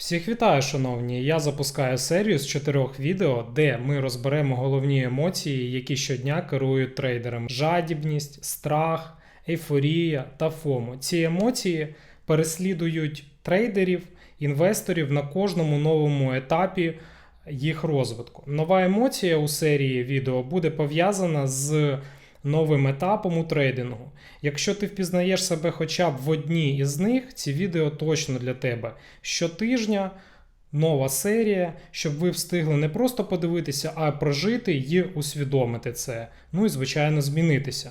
Всіх вітаю, шановні! Я запускаю серію з чотирьох відео, де ми розберемо головні емоції, які щодня керують трейдерами: жадібність, страх, ейфорія та фому. Ці емоції переслідують трейдерів, інвесторів на кожному новому етапі їх розвитку. Нова емоція у серії відео буде пов'язана з новим етапом у трейдингу. Якщо ти впізнаєш себе хоча б в одній із них, ці відео точно для тебе. Щотижня нова серія, щоб ви встигли не просто подивитися, а прожити і усвідомити це. Ну і, звичайно, змінитися.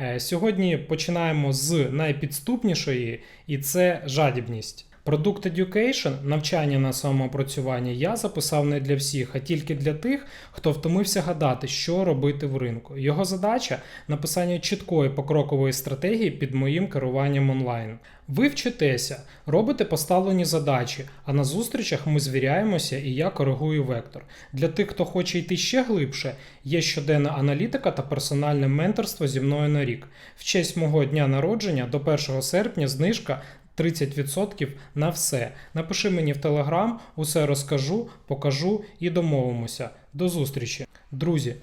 Е, Сьогодні починаємо з найпідступнішої, і це жадібність. Product Education, навчання на самоопрацюванні, я записав не для всіх, а тільки для тих, хто втомився гадати, що робити в ринку. Його задача написання чіткої покрокової стратегії під моїм керуванням онлайн. Ви вчитеся, робите поставлені задачі, а на зустрічах ми звіряємося і я коригую вектор. Для тих, хто хоче йти ще глибше, є щоденна аналітика та персональне менторство зі мною на рік. В честь мого дня народження до 1 серпня знижка 30% на все. Напиши мені в Телеграм, усе розкажу, покажу і домовимося. До зустрічі, друзі.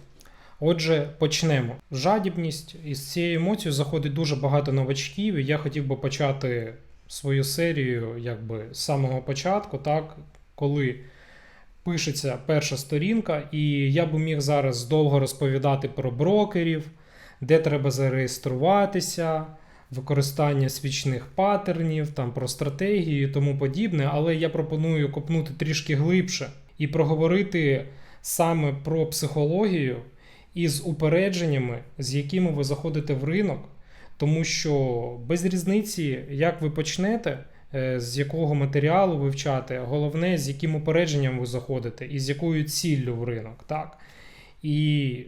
Отже, почнемо. Жадібність із цією емоцією заходить дуже багато новачків, і я хотів би почати свою серію якби з самого початку, так, коли пишеться перша сторінка, і я би міг зараз довго розповідати про брокерів, де треба зареєструватися використання свічних паттернів, там про стратегії і тому подібне, але я пропоную копнути трішки глибше і проговорити саме про психологію із упередженнями, з якими ви заходите в ринок, тому що без різниці, як ви почнете. е, З якого матеріалу вивчати, головне, з яким упередженням ви заходите і з якою ціллю в ринок. Так? І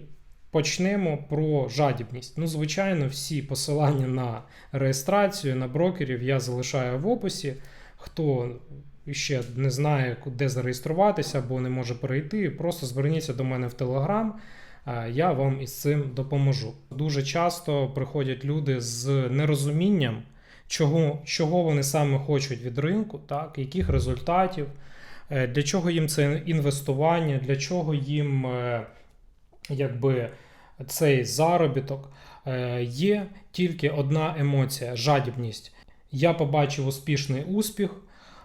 Почнемо про жадібність. Ну, звичайно, всі посилання на реєстрацію, на брокерів я залишаю в описі. Хто ще не знає, де зареєструватися або не може перейти, просто зверніться до мене в Телеграм. Я вам із цим допоможу. Дуже часто приходять люди з нерозумінням, чого, чого вони саме хочуть від ринку, так, яких результатів, е, для чого їм це інвестування, для чого їм. е, якби цей заробіток, е, є тільки одна емоція жадібність. Я побачив успішний успіх.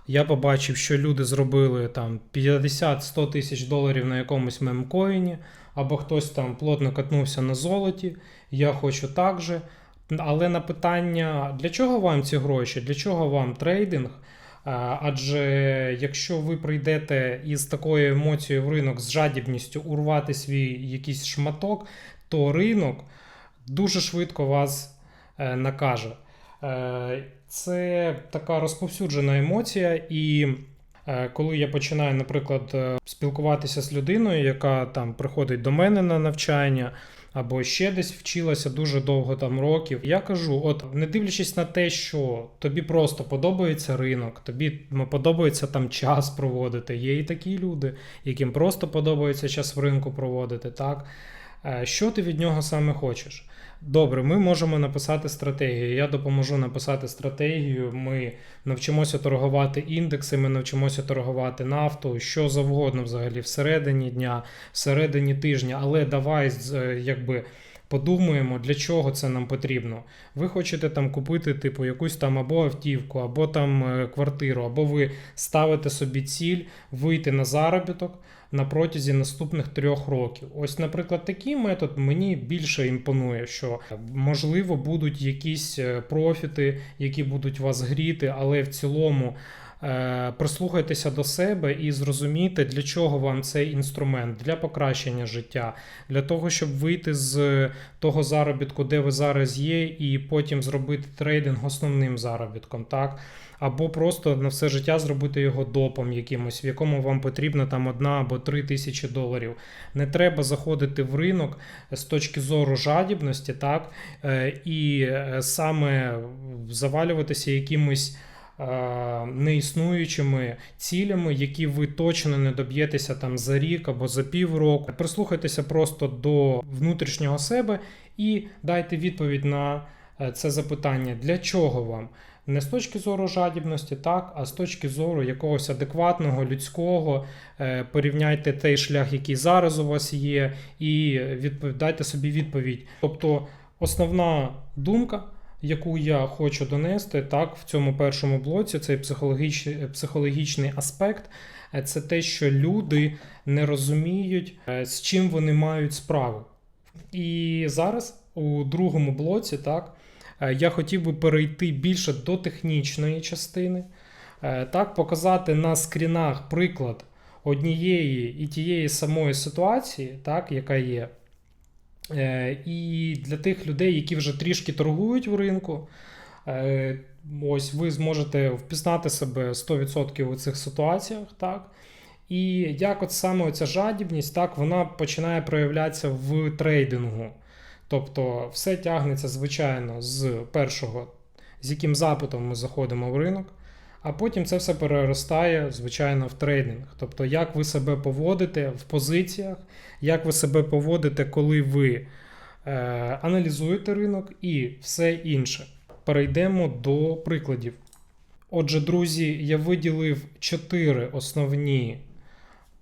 Я побачив, що люди зробили там 50-100 тисяч доларів на якомусь мемкоїні, або хтось там плотно катнувся на золоті. Я хочу так же. Але на питання, для чого вам ці гроші, для чого вам трейдинг? Адже якщо ви прийдете із такою емоцією в ринок з жадібністю урвати свій якийсь шматок, то ринок дуже швидко вас е, накаже. Е, Це така розповсюджена емоція, і е, коли я починаю, наприклад, спілкуватися з людиною, яка там приходить до мене на навчання. Або ще десь вчилася дуже довго там років. Я кажу: от не дивлячись на те, що тобі просто подобається ринок, тобі подобається там час проводити. Є і такі люди, яким просто подобається час в ринку проводити. Так що ти від нього саме хочеш? Добре, ми можемо написати стратегію. Я допоможу написати стратегію. Ми навчимося торгувати індекси, ми навчимося торгувати нафту, що завгодно взагалі всередині дня, всередині тижня. Але давай е, якби. Подумаємо, для чого це нам потрібно. Ви хочете там купити, типу, якусь там або автівку, або там е, квартиру, або ви ставите собі ціль вийти на заробіток на протязі наступних трьох років. Ось, наприклад, такий метод мені більше імпонує, що можливо будуть якісь е, профіти, які будуть вас гріти, але в цілому. Е, Прислухайтеся до себе і зрозумійте, для чого вам цей інструмент для покращення життя, для того, щоб вийти з того заробітку, де ви зараз є, і потім зробити трейдинг основним заробітком, так? Або просто на все життя зробити його допом якимось, в якому вам потрібно там одна або три тисячі доларів. Не треба заходити в ринок з точки зору жадібності, так? Е, І е, саме завалюватися якимось неіснуючими цілями, які ви точно не доб'єтеся там за рік або за півроку. Прислухайтеся просто до внутрішнього себе і дайте відповідь на е, це запитання, для чого вам. Не з точки зору жадібності, так, а з точки зору якогось адекватного, людського. Е, Порівняйте той шлях, який зараз у вас є, і дайте собі відповідь. Тобто, основна думка, яку я хочу донести, так, в цьому першому блоці, цей психологічний, психологічний аспект, е, це те, що люди не розуміють, е, з чим вони мають справу. І зараз у другому блоці, так, я хотів би перейти більше до технічної частини, е, так, показати на скрінах приклад однієї і тієї самої ситуації, так, яка є. Е, І для тих людей, які вже трішки торгують в ринку, е, ось ви зможете впізнати себе 100% у цих ситуаціях, так? І як от саме ця жадібність, так, вона починає проявлятися в трейдингу. Тобто все тягнеться, звичайно, з першого, з яким запитом ми заходимо в ринок, а потім це все переростає, звичайно, в трейдинг. Тобто, як ви себе поводите в позиціях, як ви себе поводите, коли ви е, аналізуєте ринок і все інше. Перейдемо до прикладів. Отже, друзі, я виділив чотири основні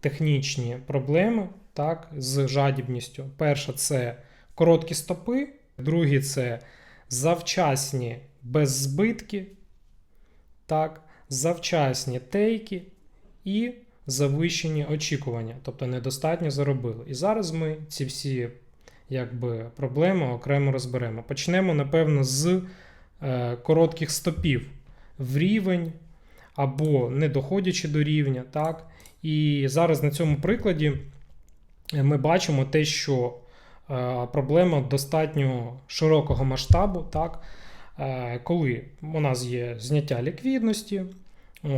технічні проблеми так, з жадібністю. Перша це короткі стопи, другі це завчасні беззбитки, так, завчасні тейки і завищені очікування, тобто недостатньо заробили. І зараз ми ці всі якби, проблеми окремо розберемо. Почнемо, напевно, з е, коротких стопів в рівень або не доходячи до рівня. так. І зараз на цьому прикладі ми бачимо те, що проблема достатньо широкого масштабу, так, е, коли у нас є зняття ліквідності.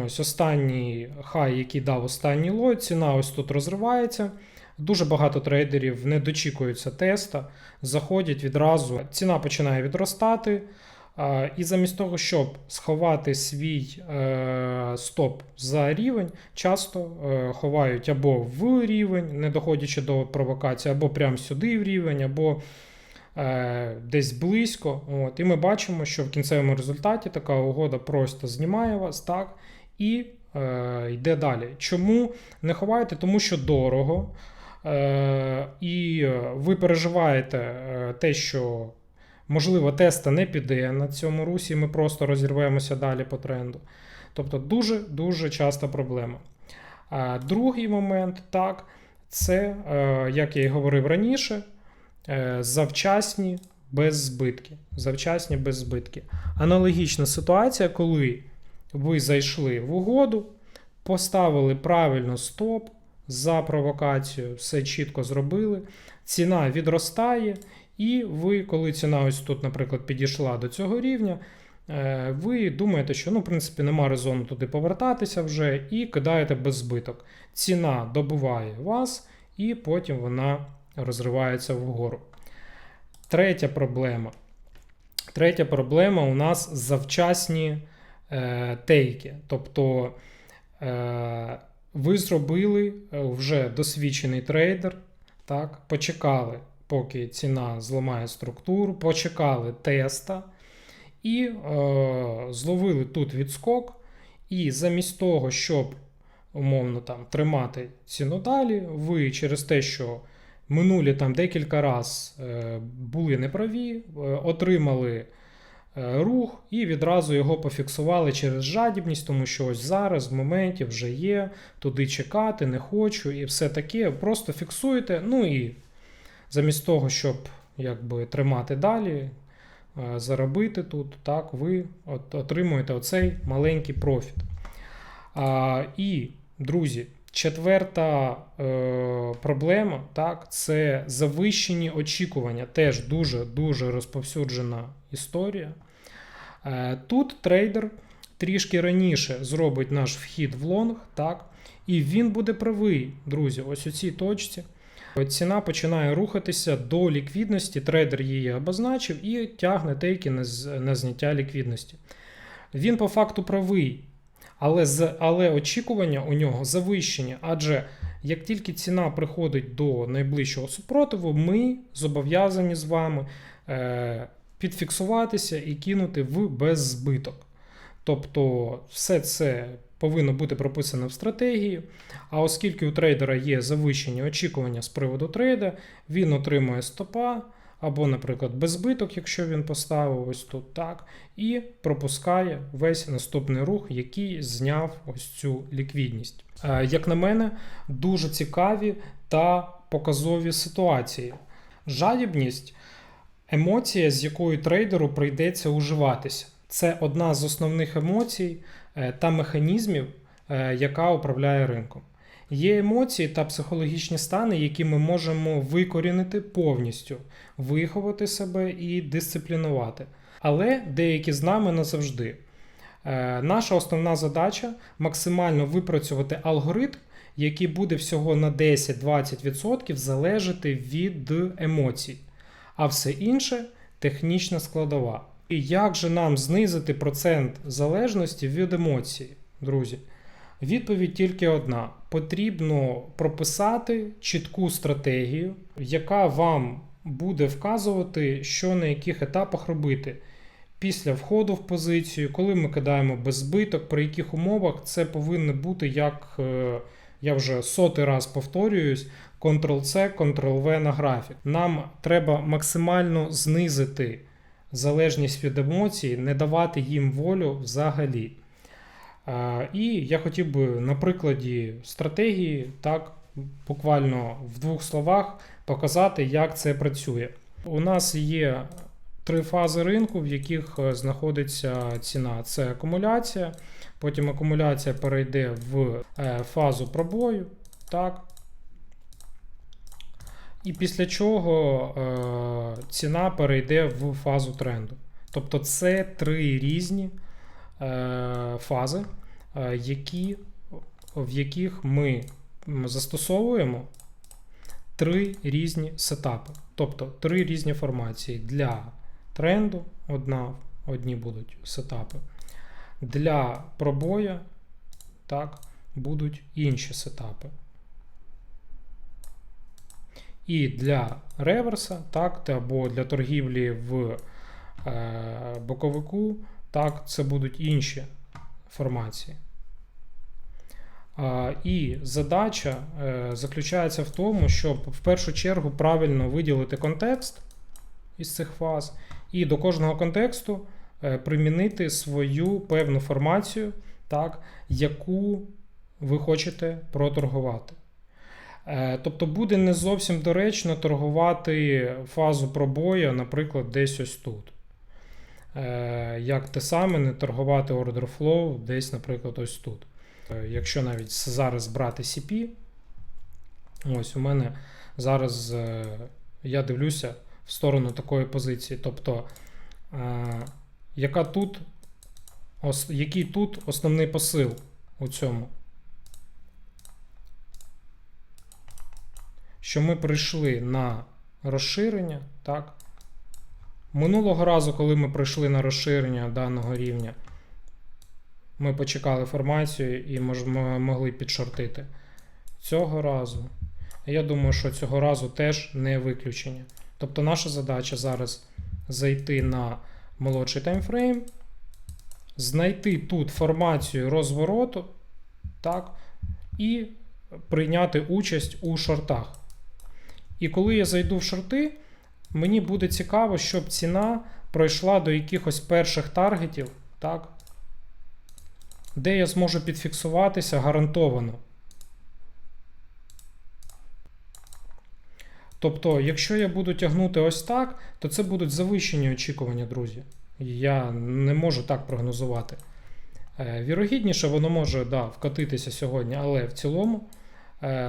Ось останній хай, який дав останній лой, ціна ось тут розривається. Дуже багато трейдерів не дочікуються теста, заходять відразу, ціна починає відростати. І замість того, щоб сховати свій е, стоп за рівень, часто е, ховають або в рівень, не доходячи до провокації, або прямо сюди в рівень, або е, десь близько. От. І ми бачимо, що в кінцевому результаті така угода просто знімає вас так і йде далі. Чому не ховаєте? Тому що дорого. І ви переживаєте те, що можливо теста не піде на цьому русі, ми просто розірвемося далі по тренду. Тобто дуже-дуже часта проблема. А другий момент, так, це, е, як я і говорив раніше, е, завчасні без збитки. Завчасні без збитки. Аналогічна ситуація, коли ви зайшли в угоду, поставили правильно стоп за провокацію, все чітко зробили, ціна відростає, і ви, коли ціна ось тут, наприклад, підійшла до цього рівня, е, ви думаєте, що ну, в принципі нема резону туди повертатися вже, і кидаєте без збиток. Ціна добуває вас, і потім вона розривається вгору. Третя проблема. Третя проблема у нас завчасні е, тейки. Тобто е, ви зробили е, вже досвідчений трейдер, так, почекали, поки ціна зламає структуру, почекали теста і е, зловили тут відскок. І замість того, щоб умовно там тримати ціну далі, ви через те, що минулі там декілька раз е, були неправі, е, отримали е, рух і відразу його пофіксували через жадібність, тому що ось зараз в моменті вже є, туди чекати, не хочу, і все таке. Просто фіксуєте. Ну і замість того, щоб якби тримати далі, е, заробити тут, так, ви от, отримуєте оцей маленький профіт. А, І, друзі, четверта е, проблема так, це завищені очікування. Теж дуже-дуже розповсюджена історія. Е, Тут трейдер трішки раніше зробить наш вхід в лонг, так, і він буде правий, друзі, ось у цій точці. Ціна починає рухатися до ліквідності, трейдер її обозначив і тягне тейки на, зняття ліквідності. Він по факту правий, але, але очікування у нього завищені, адже як тільки ціна приходить до найближчого супротиву, ми зобов'язані з вами е, підфіксуватися і кинути в беззбиток. Тобто, все це повинно бути прописано в стратегії. А оскільки у трейдера є завищені очікування з приводу трейда, він отримує стопа. Або, наприклад, без збиток, якщо він поставив ось тут так, і пропускає весь наступний рух, який зняв ось цю ліквідність. Е, Як на мене, дуже цікаві та показові ситуації. Жадібність емоція, з якою трейдеру прийдеться уживатися. Це одна з основних емоцій та механізмів, е, яка управляє ринком. Є емоції та психологічні стани, які ми можемо викорінити повністю, виховати себе і дисциплінувати. Але деякі з нами назавжди. Е, Наша основна задача максимально випрацювати алгоритм, який буде всього на 10-20% залежати від емоцій, а все інше технічна складова. І як же нам знизити процент залежності від емоцій, друзі? Відповідь тільки одна: потрібно прописати чітку стратегію, яка вам буде вказувати, що на яких етапах робити. Після входу в позицію, коли ми кидаємо без збиток, при яких умовах це повинно бути як, е, я вже сотий раз повторююсь, Ctrl-C, Ctrl-V на графік. Нам треба максимально знизити залежність від емоцій, не давати їм волю взагалі. І я хотів би на прикладі стратегії, так, буквально в двох словах показати, як це працює. У нас є три фази ринку, в яких е, знаходиться ціна. Це акумуляція, потім акумуляція перейде в е, фазу пробою. так, І після чого е, ціна перейде в фазу тренду. Тобто це три різні е, фази, е, які, в яких ми застосовуємо три різні сетапи. Тобто три різні формації для тренду, одна, одні будуть сетапи. Для пробоя так, будуть інші сетапи. І для реверса, так, або для торгівлі в е, боковику, так, це будуть інші формації. А, І задача е, заключається в тому, щоб в першу чергу правильно виділити контекст із цих фаз, і до кожного контексту е, примінити свою певну формацію, так, яку ви хочете проторгувати. Е, Тобто буде не зовсім доречно торгувати фазу пробою, наприклад, десь ось тут. Е, Як те саме не торгувати order flow десь, наприклад, ось тут. Е, Якщо навіть зараз брати CP, ось у мене зараз я дивлюся в сторону такої позиції. Тобто, яка тут, який тут основний посил у цьому? Що ми прийшли на розширення, так? Минулого разу, коли ми прийшли на розширення даного рівня, ми почекали формацію і могли підшортити. Цього разу. Я думаю, що цього разу теж не виключення. Тобто наша задача зараз зайти на молодший таймфрейм, знайти тут формацію розвороту, так, і прийняти участь у шортах. І коли я зайду в шорти, мені буде цікаво, щоб ціна пройшла до якихось перших таргетів, так, де я зможу підфіксуватися гарантовано. Тобто, якщо я буду тягнути ось так, то це будуть завищені очікування, друзі. Я не можу так прогнозувати. Е, Вірогідніше, воно може да, вкатитися сьогодні, але в цілому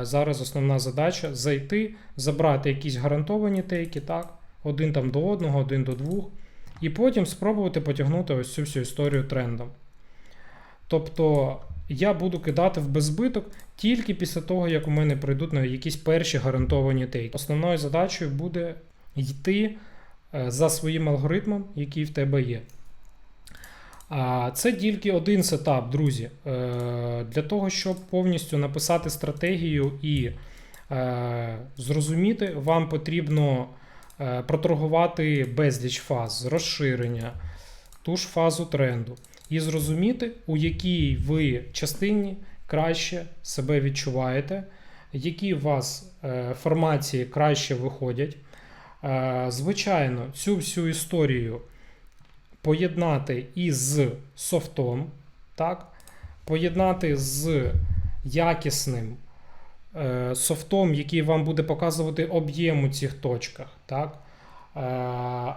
зараз основна задача зайти, забрати якісь гарантовані тейки, так, один там до одного, один до двох, і потім спробувати потягнути ось цю всю історію трендом. Тобто я буду кидати в беззбиток тільки після того, як у мене прийдуть на якісь перші гарантовані тейки. Основною задачею буде йти е, за своїм алгоритмом, який в тебе є. Це тільки один сетап, друзі. Е, Для того, щоб повністю написати стратегію і е, зрозуміти, вам потрібно проторгувати безліч фаз, розширення, ту ж фазу тренду. і зрозуміти, у якій ви частині краще себе відчуваєте, які у вас е, формації краще виходять. Е, Звичайно, цю всю історію поєднати із софтом, так? поєднати з якісним е, софтом, який вам буде показувати об'єм у цих точках. Так? Е,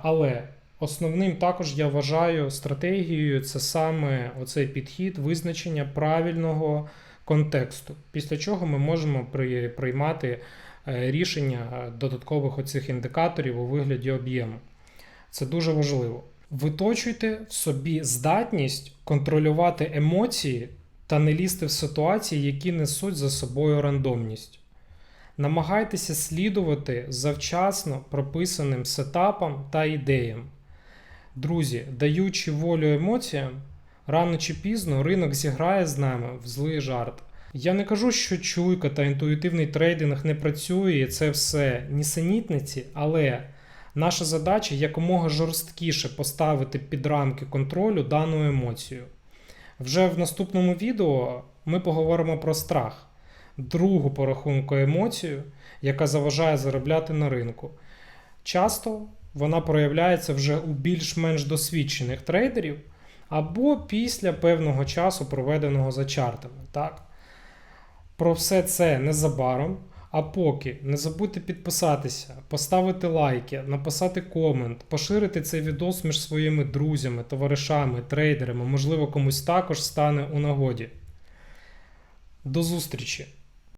але основним також я вважаю стратегією це саме оцей підхід визначення правильного контексту, після чого ми можемо при, приймати е, рішення е, додаткових оцих індикаторів у вигляді об'єму. Це дуже важливо. Виточуйте в собі здатність контролювати емоції та не лізти в ситуації, які несуть за собою рандомність. Намагайтеся слідувати завчасно прописаним сетапам та ідеям. Друзі, даючи волю емоціям, рано чи пізно ринок зіграє з нами в злий жарт. Я не кажу, що чуйка та інтуїтивний трейдинг не працює, це все нісенітниці, але наша задача якомога жорсткіше поставити під рамки контролю дану емоцію. Вже в наступному відео ми поговоримо про страх, другу по рахунку емоцію, яка заважає заробляти на ринку. Часто вона проявляється вже у більш-менш досвідчених трейдерів або після певного часу, проведеного за чартами. Так? Про все це незабаром. А поки не забудьте підписатися, поставити лайки, написати комент, поширити цей відос між своїми друзями, товаришами, трейдерами, можливо, комусь також стане у нагоді. До зустрічі!